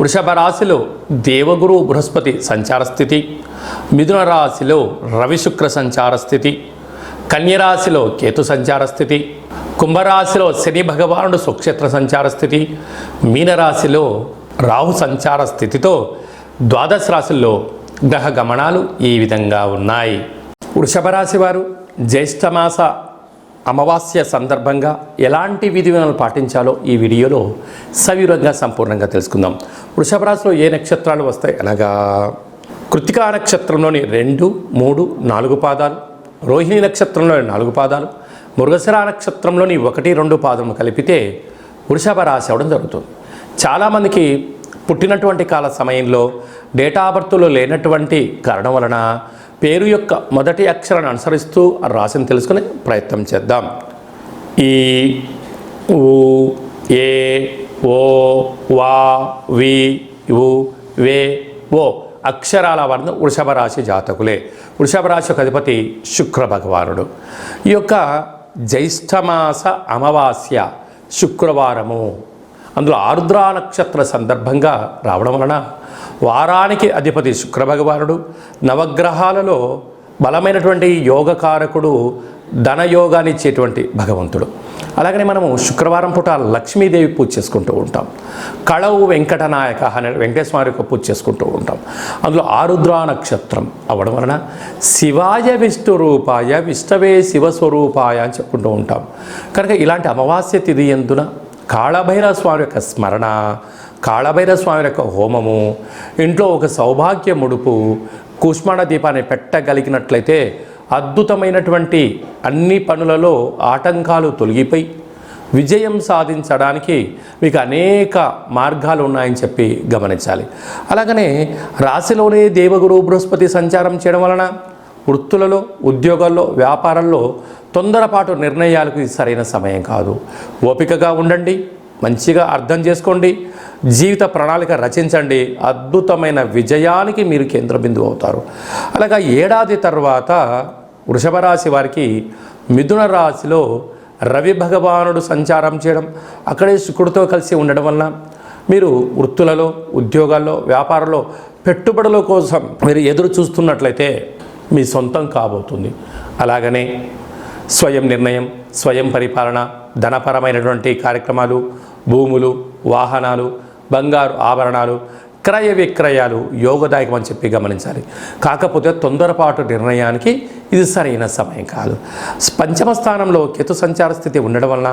వృషభ రాశిలో దేవగురు బృహస్పతి సంచార స్థితి మిథున రాశిలో రవిశుక్ర సంచార స్థితి కన్యరాశిలో కేతు సంచార స్థితి కుంభరాశిలో శని భగవానుడు స్వక్షేత్ర సంచార స్థితి మీనరాశిలో రాహు సంచార స్థితితో ద్వాదశ రాశుల్లో గ్రహ గమనాలు ఈ విధంగా ఉన్నాయి. వృషభ రాశి వారు జ్యేష్ఠమాస అమావాస్య సందర్భంగా ఎలాంటి విధివిధానాలు పాటించాలో ఈ వీడియోలో సవివరంగా సంపూర్ణంగా తెలుసుకుందాం. వృషభ రాశిలో ఏ నక్షత్రాలు వస్తాయి? అనగా కృతికా నక్షత్రంలోని రెండు మూడు నాలుగు పాదాలు రోహిణి నక్షత్రంలోని నాలుగు పాదాలు మృగశిర నక్షత్రంలోని ఒకటి రెండు పాదము కలిపితే వృషభ రాశి అవడం జరుగుతుంది. చాలామందికి పుట్టినటువంటి కాల సమయంలో డేటా బర్త్లో లేనటువంటి కారణం వలన పేరు యొక్క మొదటి అక్షరాన్ని అనుసరిస్తూ ఆ రాశిని తెలుసుకునే ప్రయత్నం చేద్దాం. ఈ ఉ ఏ ఓ వా వి ఉ వే ఓ అక్షరాల వర్ణం వృషభ రాశి జాతకులే. వృషభ రాశి యొక్క అధిపతి శుక్ర భగవానుడు. ఈ యొక్క జ్యేష్ఠమాస అమావాస్య శుక్రవారము అందులో ఆరుద్రా నక్షత్ర సందర్భంగా రావడం వలన వారానికి అధిపతి శుక్ర భగవానుడు నవగ్రహాలలో బలమైనటువంటి యోగకారకుడు ధనయోగాన్ని ఇచ్చేటువంటి భగవంతుడు. అలాగనే మనము శుక్రవారం పూట లక్ష్మీదేవి పూజ చేసుకుంటూ ఉంటాం. కళవు వెంకటనాయక అనే వెంకటేశ్వర యొక్క పూజ చేసుకుంటూ ఉంటాం. అందులో ఆరుద్రా నక్షత్రం అవ్వడం వలన శివాయ విష్ణు రూపాయ విష్ణవే శివస్వరూపాయ అని చెప్పుకుంటూ ఉంటాం. కనుక ఇలాంటి అమావాస్య తిథి ఎందున కాళభైరవ స్వామి యొక్క స్మరణ కాళభైరవ స్వామి యొక్క హోమము ఇంట్లో ఒక సౌభాగ్య ముడుపు కుష్మాణ దీపాన్ని పెట్టగలిగినట్లయితే అద్భుతమైనటువంటి అన్ని పనులలో ఆటంకాలు తొలగిపోయి విజయం సాధించడానికి మీకు అనేక మార్గాలు ఉన్నాయని చెప్పి గమనించాలి. అలాగనే రాశిలోనే దేవగురు బృహస్పతి సంచారం చేయడం వలన వృత్తులలో ఉద్యోగాల్లో వ్యాపారంలో తొందరపాటు నిర్ణయాలకు ఇది సరైన సమయం కాదు. ఓపికగా ఉండండి మంచిగా అర్థం చేసుకోండి జీవిత ప్రణాళిక రచించండి అద్భుతమైన విజయానికి మీరు కేంద్ర బిందువు అవుతారు. అలాగా ఏడాది తర్వాత వృషభ రాశి వారికి మిథున రాశిలో రవి భగవానుడు సంచారం చేయడం అక్కడే శుక్రుడితో కలిసి ఉండడం వలన మీరు వృత్తులలో ఉద్యోగాల్లో వ్యాపారంలో పెట్టుబడుల కోసం మీరు ఎదురు చూస్తున్నట్లయితే మీ సొంతం కాబోతుంది. అలాగనే స్వయం నిర్ణయం స్వయం పరిపాలన ధనపరమైనటువంటి కార్యక్రమాలు భూములు వాహనాలు బంగారు ఆభరణాలు క్రయ విక్రయాలు యోగదాయకం అని చెప్పి గమనించాలి. కాకపోతే తొందరపాటు నిర్ణయానికి ఇది సరైన సమయం కాదు. పంచమ స్థానంలో కేతు సంచార స్థితి ఉండడం వలన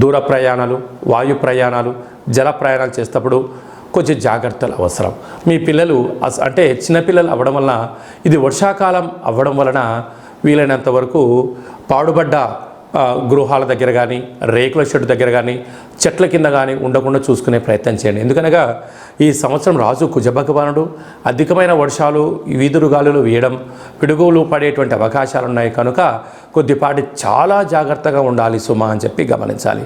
దూర ప్రయాణాలు వాయు ప్రయాణాలు జల ప్రయాణాలు చేసేటప్పుడు కొంచెం జాగ్రత్తలు అవసరం. మీ పిల్లలు అంటే చిన్నపిల్లలు అవ్వడం వలన ఇది వర్షాకాలం అవ్వడం వలన వీలైనంత వరకు పాడుబడ్డ గృహాల దగ్గర కానీ రేకుల షెడ్ దగ్గర కానీ చెట్ల కింద కానీ ఉండకుండా చూసుకునే ప్రయత్నం చేయండి. ఎందుకనగా ఈ సంవత్సరం రాజు కుజభగవానుడు. అధికమైన వర్షాలు వీధురు గాలులు వేయడం పిడుగులు పడేటువంటి అవకాశాలు ఉన్నాయి కనుక కొద్దిపాటి చాలా జాగ్రత్తగా ఉండాలి సుమా అని చెప్పి గమనించాలి.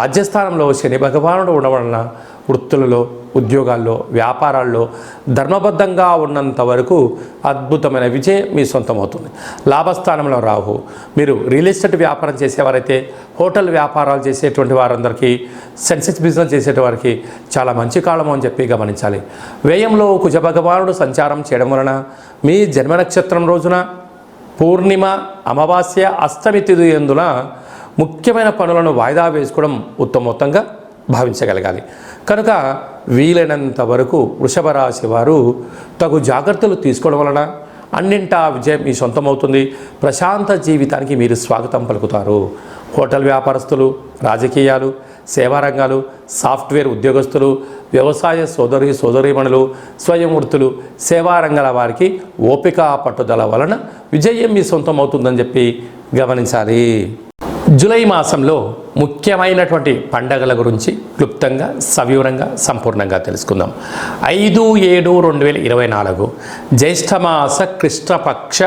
రాజ్యస్థానంలో శని భగవానుడు ఉండడం వలన వృత్తులలో ఉద్యోగాల్లో వ్యాపారాల్లో ధర్మబద్ధంగా ఉన్నంత వరకు అద్భుతమైన విజయం మీ సొంతమవుతుంది. లాభస్థానంలో రాహు. మీరు రియల్ ఎస్టేట్ వ్యాపారం చేసేవారైతే హోటల్ వ్యాపారాలు చేసేటువంటి వారందరికీ సెన్సెక్స్ బిజినెస్ చేసేటి వారికి చాలా మంచి కాలం అని చెప్పి గమనించాలి. వ్యయంలో కుజ భగవానుడు సంచారం చేయడం వలన మీ జన్మ నక్షత్రం రోజున పూర్ణిమ అమావాస్య అష్టమి తిథి ఎందున ముఖ్యమైన పనులను వాయిదా వేసుకోవడం ఉత్తమోత్తంగా భావించగలగాలి. కనుక వీలైనంత వరకు వృషభ రాశి వారు తగు జాగ్రత్తలు తీసుకోవడం వలన అన్నింటా విజయం మీ సొంతమవుతుంది. ప్రశాంత జీవితానికి మీరు స్వాగతం పలుకుతారు. హోటల్ వ్యాపారస్తులు రాజకీయాలు సేవా రంగాలు సాఫ్ట్వేర్ ఉద్యోగస్తులు వ్యవసాయ సోదరి సోదరీమణులు స్వయం వృత్తులు సేవా రంగాల వారికి ఓపిక పట్టుదల వలన విజయం మీ సొంతం అవుతుందని చెప్పి గమనించాలి. జూలై మాసంలో ముఖ్యమైనటువంటి పండగల గురించి క్లుప్తంగా సవివరంగా సంపూర్ణంగా తెలుసుకుందాం. ఐదు ఏడు రెండు వేల ఇరవై నాలుగు జ్యేష్ఠమాస కృష్ణపక్ష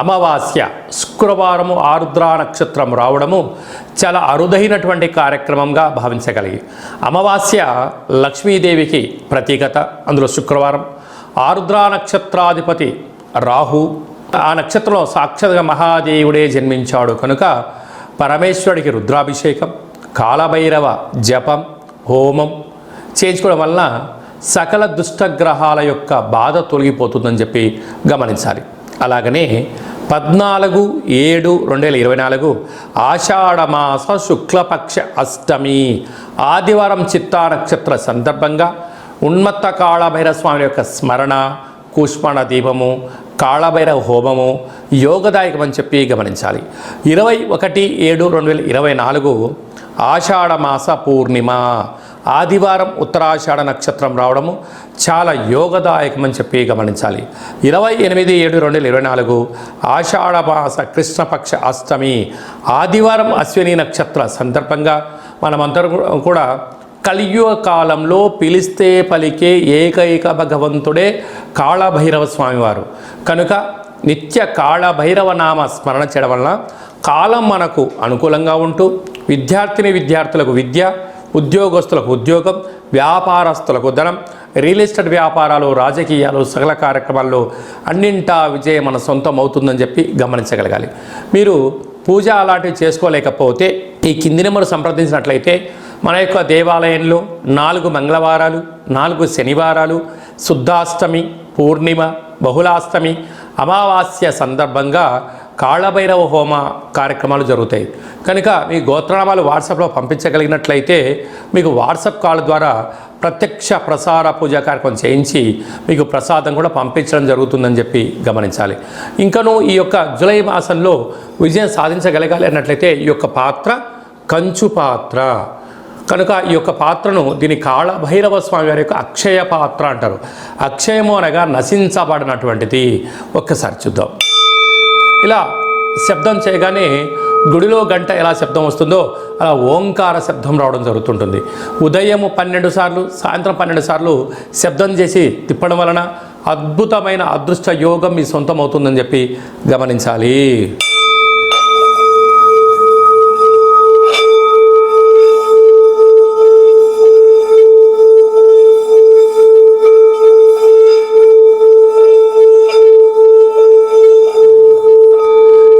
అమావాస్య శుక్రవారము ఆరుద్ర నక్షత్రం రావడము చాలా అరుదైనటువంటి కార్యక్రమంగా భావించగలిగి అమావాస్య లక్ష్మీదేవికి ప్రతీకత అందులో శుక్రవారం ఆరుద్ర నక్షత్రాధిపతి రాహు ఆ నక్షత్రంలో సాక్షాత్గా మహాదేవుడే జన్మించాడు కనుక పరమేశ్వరుడికి రుద్రాభిషేకం కాలభైరవ జపం హోమం చేయించుకోవడం వలన సకల దుష్టగ్రహాల యొక్క బాధ తొలగిపోతుందని చెప్పి గమనించాలి. అలాగనే పద్నాలుగు ఏడు రెండు వేల ఇరవై నాలుగు ఆషాఢమాస శుక్లపక్ష అష్టమి ఆదివారం చిత్తా నక్షత్ర సందర్భంగా ఉన్మత్త కాళభైరవ స్వామి యొక్క స్మరణ కూష్మణ దీపము కాళభైరవ హోమము యోగదాయకమని చెప్పి గమనించాలి. ఇరవై ఒకటి ఏడు రెండు వేల ఇరవై నాలుగు ఆషాఢమాస పూర్ణిమ. ఆదివారం ఉత్తరాషాఢ నక్షత్రం రావడము చాలా యోగదాయకమని చెప్పి గమనించాలి. ఇరవై ఎనిమిది ఏడు రెండు వేల ఇరవై నాలుగు ఆషాఢమాస కృష్ణపక్ష అష్టమి. ఆదివారం అశ్విని నక్షత్ర సందర్భంగా మనమందరం కూడా కలియుగ కాలంలో పిలిస్తే పలికే ఏకైక భగవంతుడే కాళభైరవ స్వామివారు. కనుక నిత్య కాళభైరవ నామ స్మరణ చేయడం వలన కాలం మనకు అనుకూలంగా ఉంటూ విద్యార్థిని విద్యార్థులకు విద్య ఉద్యోగస్తులకు ఉద్యోగం వ్యాపారస్తులకు ధనం రియల్ ఎస్టేట్ వ్యాపారాలు రాజకీయాలు సకల కార్యక్రమాల్లో అన్నింటా విజయం మన సొంతం అవుతుందని చెప్పి గమనించగలగాలి. మీరు పూజ అలాంటివి చేసుకోలేకపోతే ఈ కింది నెంబర్ సంప్రదించినట్లయితే మన యొక్క దేవాలయంలో నాలుగు మంగళవారాలు నాలుగు శనివారాలు శుద్ధాష్టమి పూర్ణిమ బహుళాష్టమి అమావాస్య సందర్భంగా కాళభైరవ హోమ కార్యక్రమాలు జరుగుతాయి. కనుక మీ గోత్రనామాలు వాట్సాప్లో పంపించగలిగినట్లయితే మీకు వాట్సాప్ కాల్ ద్వారా ప్రత్యక్ష ప్రసార పూజా కార్యక్రమం చేయించి మీకు ప్రసాదం కూడా పంపించడం జరుగుతుందని చెప్పి గమనించాలి. ఇంకనూ ఈ యొక్క జులై మాసంలో విజయం సాధించగలగాలి అన్నట్లయితే ఈ యొక్క పాత్ర కంచు పాత్ర. కనుక ఈ యొక్క పాత్రను దీని కాళభైరవ స్వామి వారి యొక్క అక్షయ పాత్ర అంటారు. అక్షయము అనగా నశించబడినటువంటిది. ఒక్కసారి చూద్దాం. ఇలా శబ్దం చేయగానే గుడిలో గంట ఎలా శబ్దం వస్తుందో అలా ఓంకార శబ్దం రావడం జరుగుతుంటుంది. ఉదయం పన్నెండు సార్లు సాయంత్రం పన్నెండు సార్లు శబ్దం చేసి తిప్పడం వలన అద్భుతమైన అదృష్ట యోగం మీ సొంతం అవుతుందని చెప్పి గమనించాలి.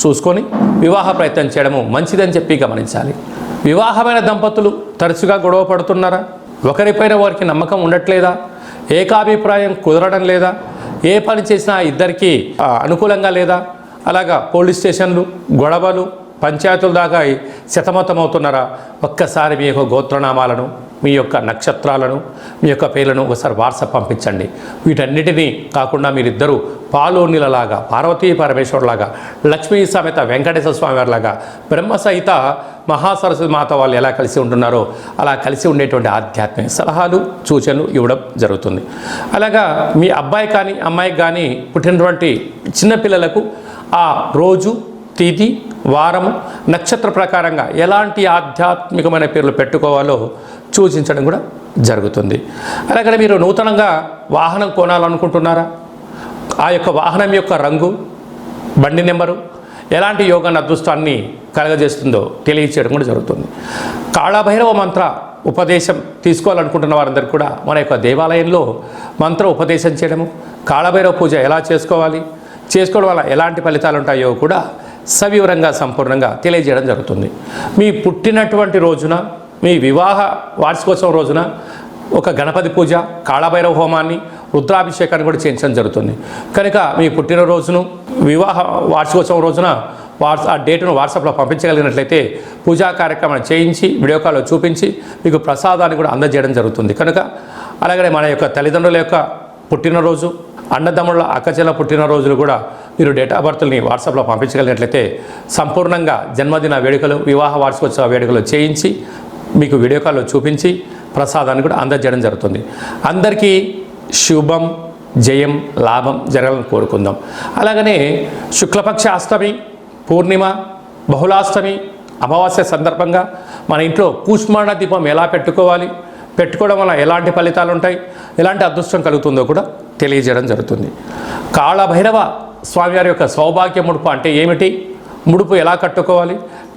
చూసుకొని వివాహ ప్రయత్నం చేయడము మంచిదని చెప్పి గమనించాలి. వివాహమైన దంపతులు తరచుగా గొడవ పడుతున్నారా? ఒకరిపైన వారికి నమ్మకం ఉండట్లేదా? ఏకాభిప్రాయం కుదరడం లేదా? ఏ పని చేసినా ఇద్దరికి అనుకూలంగా లేదా? అలాగా పోలీస్ స్టేషన్లు గొడవలు పంచాయతీల దాకా శతమతమవుతున్నారా? ఒక్కసారి మీ యొక్క గోత్రనామాలను మీ యొక్క నక్షత్రాలను మీ యొక్క పేర్లను ఒకసారి వాట్సాప్ పంపించండి. వీటన్నిటినీ కాకుండా మీరిద్దరూ పాలోనిలలాగా పార్వతీ పరమేశ్వరులాగా లక్ష్మీ సమేత వెంకటేశ్వర స్వామి వారిలాగా బ్రహ్మ సహిత మహాసరస్వతి మాత వాళ్ళు ఎలా కలిసి ఉంటున్నారో అలా కలిసి ఉండేటువంటి ఆధ్యాత్మిక సలహాలు సూచనలు ఇవ్వడం జరుగుతుంది. అలాగా మీ అబ్బాయి కానీ అమ్మాయికి కానీ పుట్టినటువంటి చిన్నపిల్లలకు ఆ రోజు తిథి వారము నక్షత్ర ప్రకారంగా ఎలాంటి ఆధ్యాత్మికమైన పేర్లు పెట్టుకోవాలో సూచించడం కూడా జరుగుతుంది. అలాగే మీరు నూతనంగా వాహనం కొనాలనుకుంటున్నారా? ఆ యొక్క వాహనం యొక్క రంగు బండి నెంబరు ఎలాంటి యోగాన్ని అదృష్టాన్ని కలగజేస్తుందో తెలియచేయడం కూడా జరుగుతుంది. కాళభైరవ మంత్ర ఉపదేశం తీసుకోవాలనుకుంటున్న వారందరూ కూడా మన యొక్క దేవాలయంలో మంత్ర ఉపదేశం చేయడము కాళభైరవ పూజ ఎలా చేసుకోవాలి చేసుకోవడం వల్ల ఎలాంటి ఫలితాలు ఉంటాయో కూడా సవివరంగా సంపూర్ణంగా తెలియజేయడం జరుగుతుంది. మీ పుట్టినటువంటి రోజున మీ వివాహ వార్షికోత్సవం రోజున ఒక గణపతి పూజ కాళభైరవ హోమాన్ని రుద్రాభిషేకాన్ని కూడా చేయించడం జరుగుతుంది. కనుక మీ పుట్టినరోజును వివాహ వార్షికోత్సవం రోజున వాట్స్ ఆ డేటును వాట్సాప్లో పంపించగలిగినట్లయితే పూజా కార్యక్రమాన్ని చేయించి వీడియో కాల్లో చూపించి మీకు ప్రసాదాన్ని కూడా అందజేయడం జరుగుతుంది. కనుక అలాగే మన యొక్క తల్లిదండ్రుల యొక్క పుట్టినరోజు అన్నదమ్ముళ్ళ అక్కచెల్ల పుట్టినరోజులు కూడా మీరు డేట్ ఆఫ్ బర్త్ని వాట్సాప్లో పంపించగలిగినట్లయితే సంపూర్ణంగా జన్మదిన వేడుకలు వివాహ వార్షికోత్సవ వేడుకలు చేయించి మీకు వీడియో కాల్లో చూపించి ప్రసాదాన్ని కూడా అందజేయడం జరుగుతుంది. అందరికీ శుభం జయం లాభం జరగాలని కోరుకుందాం. అలాగనే శుక్లపక్ష అష్టమి పూర్ణిమ బహుళాష్టమి అమావాస్య సందర్భంగా మన ఇంట్లో కూష్మాణ దీపం ఎలా పెట్టుకోవాలి పెట్టుకోవడం వల్ల ఎలాంటి ఫలితాలు ఉంటాయి ఎలాంటి అదృష్టం కలుగుతుందో కూడా తెలియజేయడం జరుగుతుంది. కాళభైరవ స్వామివారి యొక్క సౌభాగ్య ముడుపు అంటే ఏమిటి? ముడుపు ఎలా కట్టుకోవాలి?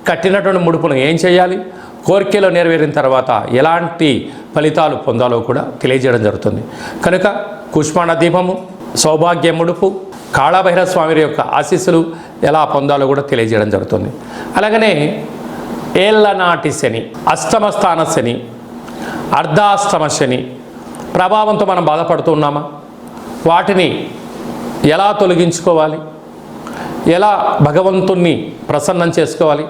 కట్టినటువంటి ముడుపును ఏం చేయాలి? కోరికలో నెరవేరిన తర్వాత ఎలాంటి ఫలితాలు పొందాలో కూడా తెలియజేయడం జరుగుతుంది. కనుక కుష్మాణ దీపము సౌభాగ్య ముడుపు కాళభైరవ స్వామి యొక్క ఆశీస్సులు ఎలా పొందాలో కూడా తెలియజేయడం జరుగుతుంది. అలాగనే ఏళ్ళనాటి శని అష్టమ స్థాన శని అర్ధాష్టమ శని ప్రభావంతో మనం బాధపడుతున్నామా వాటిని ఎలా తొలగించుకోవాలి? ఎలా భగవంతుణ్ణి ప్రసన్నం చేసుకోవాలి?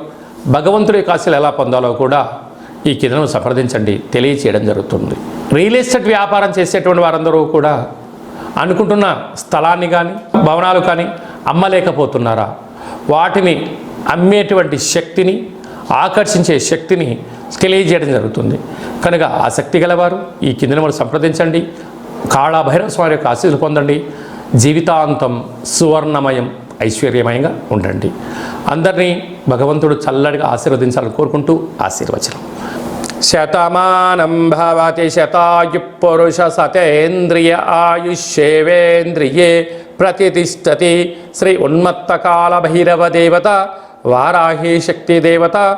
భగవంతుడి కాశీలు ఎలా పొందాలో కూడా ఈ కిందను సంప్రదించండి తెలియచేయడం జరుగుతుంది. రియల్ ఎస్టేట్ వ్యాపారం చేసేటువంటి వారందరూ కూడా అనుకుంటున్న స్థలాన్ని కానీ భవనాలు కానీ అమ్మలేకపోతున్నారా? వాటిని అమ్మేటువంటి శక్తిని ఆకర్షించే శక్తిని తెలియజేయడం జరుగుతుంది. కనుక ఆసక్తి గలవారు ఈ కింద మనం సంప్రదించండి కాళాభైరవ స్వామి యొక్క ఆశీస్సులు పొందండి. జీవితాంతం సువర్ణమయం. ఐశ్వర్యమయంగా ఉండండి. అందరినీ భగవంతుడు చల్లడిగా ఆశీర్వదించాలని కోరుకుంటూ ఆశీర్వచనం. శతమానం భవతి శతాయు పురుష సతేంద్రియ ఆయుష్యేవేంద్రియే ప్రతిష్టతి. శ్రీ ఉన్మత్తకాల భైరవ దేవత వారాహి శక్తి దేవత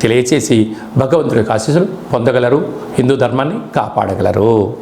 తెలియచేసి భగవంతుడి ఆశీస్సులు పొందగలరు. హిందూ ధర్మాన్ని కాపాడగలరు.